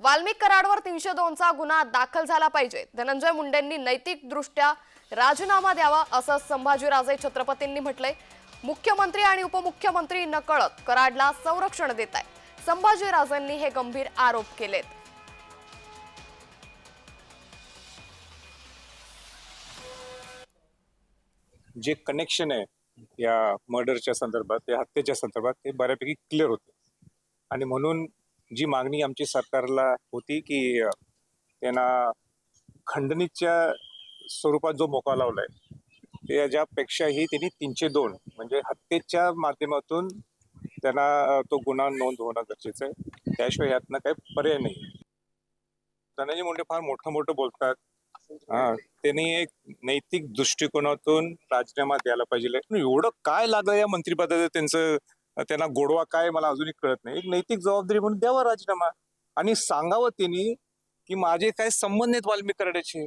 वाल्मिक कराडवर तीनशे दोनचा गुन्हा दाखल झाला पाहिजे. धनंजय मुंडेंनी नैतिक दृष्ट्या राजीनामा द्यावा असं संभाजीराजे छत्रपतींनी म्हटलंय. मुख्यमंत्री आणि उपमुख्यमंत्री नकळत कराडला संरक्षण देत आहे संभाजीराजेंनी हे गंभीर आरोप केलेत. जे कनेक्शन आहे या मर्डरच्या संदर्भात या हत्येच्या संदर्भात ते बऱ्यापैकी क्लिअर होते. आणि म्हणून जी मागणी आमची सरकारला होती की त्यांना खंडणीच्या स्वरूपात जो मोका लावलाय त्याच्यापेक्षाही त्यांनी तीनशे दोन म्हणजे हत्येच्या माध्यमातून त्यांना तो गुन्हा नोंद होणं गरजेचं आहे. त्याशिवाय यातनं काही पर्याय नाही. धनंजय मुंडे फार मोठं मोठं बोलतात. त्यांनी एक नैतिक दृष्टिकोनातून राजीनामा द्यायला पाहिजे. एवढं काय लागलं या मंत्रिपदाचं त्यांचं त्यांना गोडवा काय मला अजूनही कळत नाही. एक नैतिक जबाबदारी म्हणून द्यावा राजीनामा. आणि सांगावं त्यांनी की माझे काय संबंध आहेत वाल्मिक कराड्याचे